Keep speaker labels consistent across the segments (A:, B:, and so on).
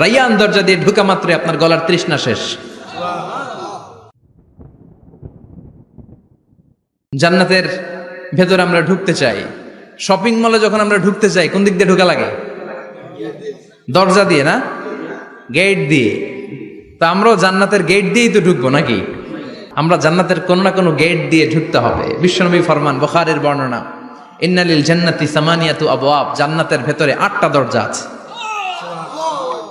A: রাইয়ান দরজা দিয়ে ঢুকা মাত্রই আপনার গলার তৃষ্ণা শেষ। জান্নাতের ভেতরে আমরা ঢুকতে চাই। শপিং মলে যখন আমরা ঢুকতে চাই কোন দিক দিয়ে ঢুকা লাগে? দরজা দিয়ে না? গেট দিয়ে। তা আমরাও জান্নাতের গেট দিয়েই তো ঢুকবো নাকি? আমরা জান্নাতের কোনো না কোনো গেট দিয়ে ঢুকতে হবে। বিশ্বনবী ফরমান, বখারের বর্ণনা, ইন্নালিল জান্নাতি সামানিয়াতু আবওয়াব জান্নাতের ভেতরে আটটা দরজা আছে।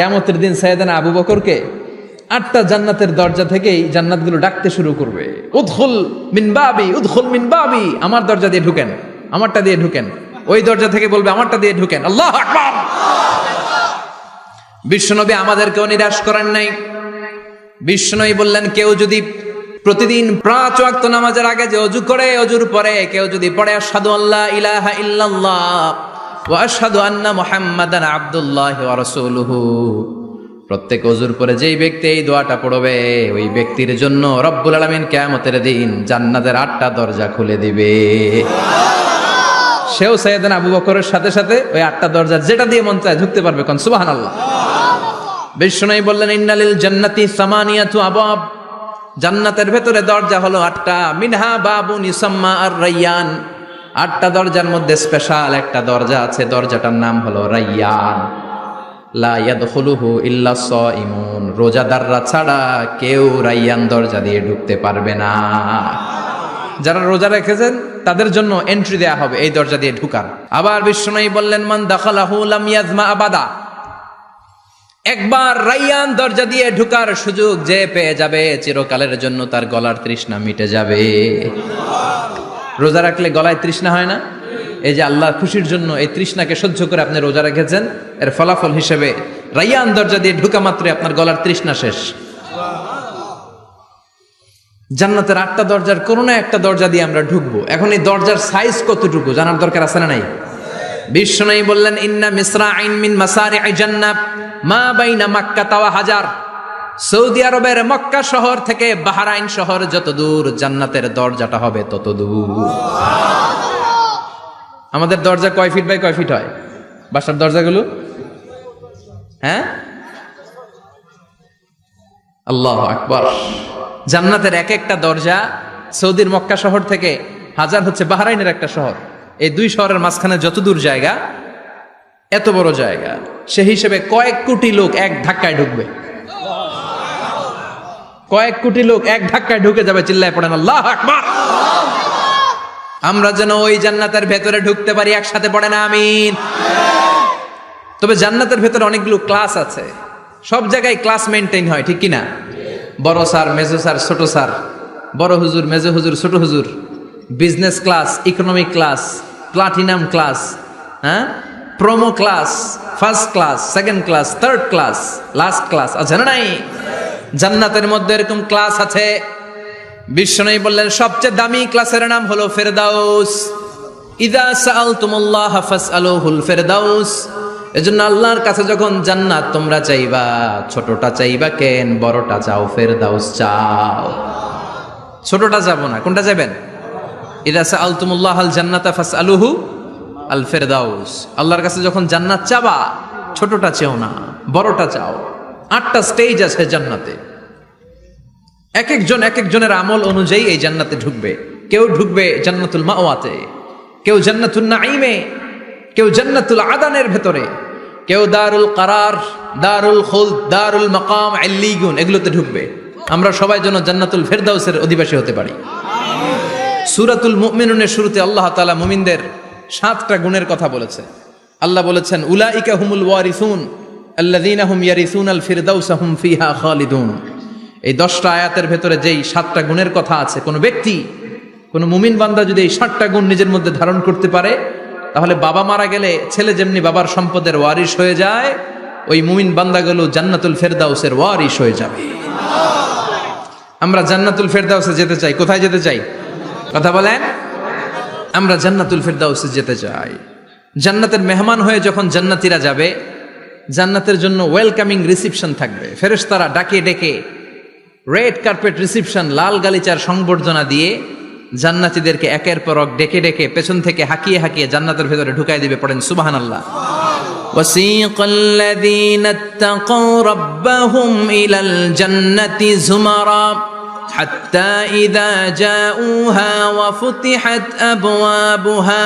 A: কেমতের দিন সাইয়েদানা আবু বকরকে আটটা জান্নাতের দরজা থেকেই জান্নাতগুলো ডাকতে শুরু করবে। উদখুল মিন বাবি, উদখুল মিন বাবি। আমার দরজা দিয়ে ঢুকেন, আমারটা দিয়ে ঢুকেন। ওই দরজা থেকে বলবে, আমারটা দিয়ে ঢুকেন। আল্লাহ বিশ্বনবী আমাদেরকেও নিরাশ করেন নাই। বিষ্ণুই বললেন, কেউ যদি প্রতিদিন পাঁচ ওয়াক্ত নামাজের আগে যে অজু করে, অজুর পরে কেউ যদি পড়ে, আশহাদু আল্লাহ ইলাহা ইল্লাল্লাহ। আন্না মুহাম্মাদান আবদুল্লাহ রাসূলুহু। প্রত্যেক অজুর পরে যেই ব্যক্তি এই দোয়াটা পড়বে ওই ব্যক্তির জন্য রব্বুল আলামিন কিয়ামতের দিন জান্নাতের আটটা দরজা খুলে দিবে। সেও সাইয়েদানা আবু বকরের সাথে সাথে ওই আটটা দরজা যেটা দিয়ে মন চায় ঢুকতে পারবে কোন? সুবহানাল্লাহ। বিষ্ণুই বললেন ইন্নালিল জান্নাতি সামানিয়াতু আবাব জান্নাতের ভেতরে দরজা হলো আটটা। মিনহা বাবুন ইসাম্মা আর রাইয়ান আটটা দরজার মধ্যে স্পেশাল একটা দরজা আছে, দরজাটার নাম হলো রাইয়ান। সাইমুন রোজাদাররা ছাড়া কেউ রাইয়ান দরজা দিয়ে ঢুকতে পারবে না। যারা রোজা রেখেছেন, তাদের জন্য এন্ট্রি দেয়া হবে এই দরজা দিয়ে ঢুকার। আবার বিষ্ণুই বললেন, মান লাম ইয়াজমা আবাদা। একবার রাইয়ান দরজা দিয়ে ঢুকার সুযোগ যে পেয়ে যাবে, চিরকালের জন্য তার গলার তৃষ্ণা মিটে যাবে। রোজা রাখলে গলায় তৃষ্ণা হয় না? এই যে আল্লাহ খুশির জন্য এই তৃষ্ণাকে সহ্য করে আপনি রোজা রেখেছেন, এর ফলাফল হিসেবে রাইয়ান দরজা দিয়ে ঢুকা মাত্রই আপনার গলার তৃষ্ণা শেষ। জান্নাতের আটটা দরজার কোনো না একটা দরজা দিয়ে আমরা ঢুকবো। এখন এই দরজার সাইজ কতটুকু? জানার দরকার আছে না নাই? বিশ্ব বিষ্ণু বললেন, ইন্না মিসরা আইন মিন মাসারি জান্নাত, মা বাইনা মাক্কা তাওয়া হাজার। সৌদি আরবের মক্কা শহর থেকে বাহারাইন শহর যত দূর জান্নাতের দরজাটা হবে তত দূর আমাদের দরজা কয় ফিট বাই কয় ফিট হয়? বাসার দরজাগুলো? হ্যাঁ? আল্লাহ আকবর। জান্নাতের এক একটা দরজা সৌদির মক্কা শহর থেকে হাজার হচ্ছে বাহরাইনের একটা শহর। এই দুই শহরের মাঝখানে যত দূর জায়গা, এত বড় জায়গা সে হিসেবে কয়েক কোটি লোক এক ধাক্কায় ঢুকবে কয়েক কোটি লোক এক ধাক্কায় ঢুকে যাবে চিল্লায় পড়েন, আল্লাহ আকবার। আমরা যেন ওই জান্নাতের ভেতরে ঢুকতে পারি, একসাথে পড়ে না আমিন। তবে জান্নাতের ভেতরে অনেকগুলো ক্লাস আছে। সব জায়গায় ক্লাস মেনটেন হয়, ঠিক কিনা? বড় স্যার, মেজো স্যার, ছোট স্যার, বড় হুজুর, মেজো হুজুর, ছোট হুজুর, business class, economic class, platinum class হ্যাঁ? Promo class, first class, second class, third class, last class, আছে না নাই? জান্নাতের মধ্যে এরকম ক্লাস আছে। বিষ্ণু বললেন, সবচেয়ে দামি ক্লাসের নাম হলো ফেরদাউস। আল্লাহর কাছে যখন জান্নাত, তোমরা চাইবা চাইবা কেন, বড়টা চাও চাও। না, কোনটা যাবেন? আল জান্নাতা আল ফেরদাউস। আল্লাহর কাছে যখন জান্নাত চাবা, ছোটটা চেও না, বড়টা চাও। আটটা স্টেজ আছে জান্নাতে। এক একজন এক একজনের আমল অনুযায়ী এই জান্নাতে ঢুকবে। কেউ ঢুকবে জান্নাতুল মাওয়াতে, কেউ জান্নাতুল নাইমে কেউ জান্নাতুল আদানের ভেতরে, কেউ দারুল কারার, দারুল খুল দারুল মাকাম, আল্লিগুন, এগুলোতে ঢুকবে। আমরা সবাই যেন জান্নাতুল ফেরদাউসের অধিবাসী হতে পারি। সুরাতুল মুমিনুনের শুরুতে আল্লাহ তাআলা মুমিনদের সাতটা গুণের কথা বলেছে আল্লাহ বলেছেন, উলাইকা হুমুল ওয়ারিসুন আল্লাযীনা হুম ইয়ারিসুন আল ফিরদাউসা হুম ফিহা খালিদুন। এই দশটা আয়াতের ভেতরে যেই সাতটা গুণের কথা আছে, কোনো ব্যক্তি, কোনো মুমিন বান্দা যদি এই সাতটা গুণ নিজের মধ্যে ধারণ করতে পারে, তাহলে বাবা মারা গেলে ছেলে যেমনি বাবার সম্পদের ওয়ারিশ হয়ে যায়, ওই মুমিন বান্দাগুলো জান্নাতুল ফেরদাউসের ওয়ারিশ হয়ে যাবে। আমরা জান্নাতুল ফেরদাউসে যেতে চাই, কোথায় যেতে চাই? কথা বলেন। আমরা জান্নাতুল ফেরদাউসে যেতে চাই। জান্নাতের মেহমান হয়ে যখন জান্নাতিরা যাবে জান্নাতের জন্য ওয়েলকামিং রিসিপশন থাকবে ফেরেশতারা ডাকে ডেকে রেড কার্পেট রিসিপশন লাল গালিচার সংবর্ধনা দিয়ে জান্নাতীদেরকে একের পর এক ডেকে ডেকে পেছন থেকে হাকিয়ে হাকিয়ে জান্নাতের ভেতরে ঢুকাই দিবে পড়েন সুবাহান আল্লাহ وسيق الذين اتقوا ربهم إلى الجنة زمرا حتى إذا جاءوها وفتحت أبوابها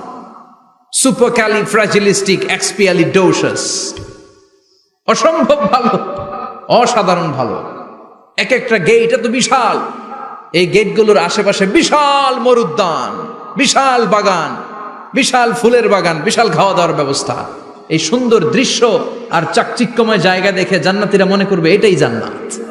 A: supercalifragilisticexpialidocious অসম্ভব ভালো, অসাধারণ ভালো। এক একটা গেট এত বিশাল। এই গেটগুলোর আশেপাশে বিশাল মরুদ্যান, বিশাল বাগান, বিশাল ফুলের বাগান, বিশাল খাওয়া দাওয়ার ব্যবস্থা। এই সুন্দর দৃশ্য আর চাকচিক্যময় জায়গা দেখে জান্নাতিরা মনে করবে এটাই জান্নাত।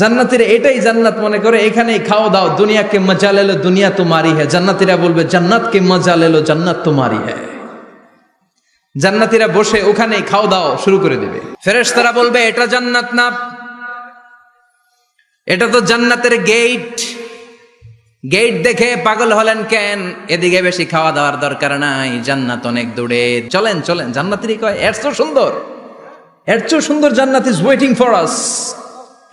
A: জান্নাতিরা এটাই জান্নাত মনে করে, এখানেই খাও দাও, দুনিয়াকে মজা লেলো দুনিয়া তোমারই হ্যাঁ জান্নাতিরা বলবে, জান্নাতকে মজা লেলো জান্নাত তোমারই হ্যাঁ জান্নাতিরা বসে ওখানেই খাও দাও শুরু করে দিবে। দেবে ফেরেশতারা বলবে, এটা জান্নাত না। এটা তো জান্নাতের গেট। গেট দেখে পাগল হলেন কেন? এদিকে বেশি খাওয়া দাওয়ার দরকার নাই, জান্নাত অনেক দূরে। চলেন চলেন, জান্নাতেরই কয়, এর তো সুন্দর, এর সুন্দর জান্নাত ইজ ওয়েটিং ফর আস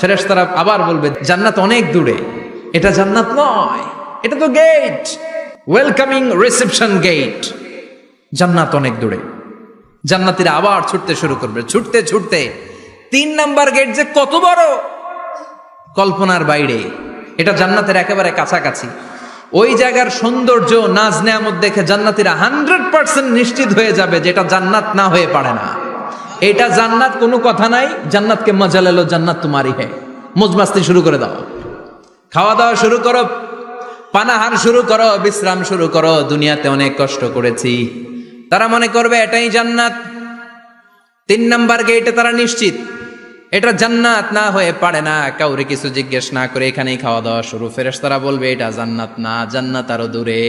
A: ফেরেশতারা আবার বলবে, জান্নাত অনেক দূরে। এটা জান্নাত নয়, এটা তো গেট ওয়েলকামিং রিসেপশন গেট জান্নাত অনেক দূরে। জান্নাতিরা আবার ছুটতে শুরু করবে, ছুটতে ছুটতে। তিন নাম্বার গেট যে কত বড়? কল্পনার বাইরে। এটা জান্নাতের একেবারে কাছাকাছি। ওই জায়গার সৌন্দর্য নাজ নেয়ামত দেখে জান্নাতিরা হান্ড্রেড পার্সেন্ট নিশ্চিত হয়ে যাবে যে এটা জান্নাত না হয়ে পারে না। এটা জান্নাত কোনো কথা নাই, জান্নাতকে মজা লেলো জান্নাত তোমারই হে। মজমাস্তি শুরু করে দাও। খাওয়া দাওয়া শুরু করো, পানাহার শুরু করো, বিশ্রাম শুরু করো, দুনিয়াতে অনেক কষ্ট করেছি। তারা মনে করবে এটাই জান্নাত। তিন নাম্বার গেটে তারা নিশ্চিত। এটা জান্নাত না হয়ে পারে না, কাউরে কিছু জিজ্ঞেস না করে এখানেই খাওয়া দাওয়া শুরু। ফেরেস তারা বলবে, এটা জান্নাত না, জান্নাত আরও দূরে।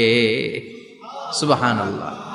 A: সুবাহান আল্লাহ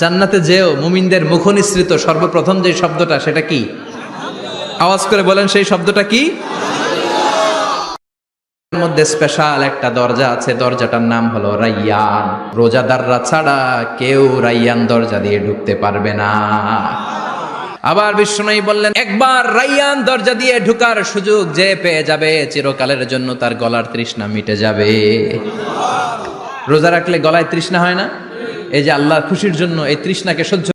A: জান্নাতে যেও, মুমিনদের মুখ নিঃসৃত সর্বপ্রথম যে শব্দটা, সেটা কি? আওয়াজ করে বলেন সেই শব্দটা কি? মধ্যে স্পেশাল একটা দরজা আছে, দরজাটার নাম হলো রাইয়ান। রোজাদাররা ছাড়া কেউ রাইয়ান দরজা দিয়ে ঢুকতে পারবে না। আবার বিষ্ণুই বললেন, একবার রাইয়ান দরজা দিয়ে ঢুকার সুযোগ যে পেয়ে যাবে, চিরকালের জন্য তার গলার তৃষ্ণা মিটে যাবে। রোজা রাখলে গলায় তৃষ্ণা হয় না? এই যে আল্লাহর খুশির জন্য এই তৃষ্ণাকে সহ্য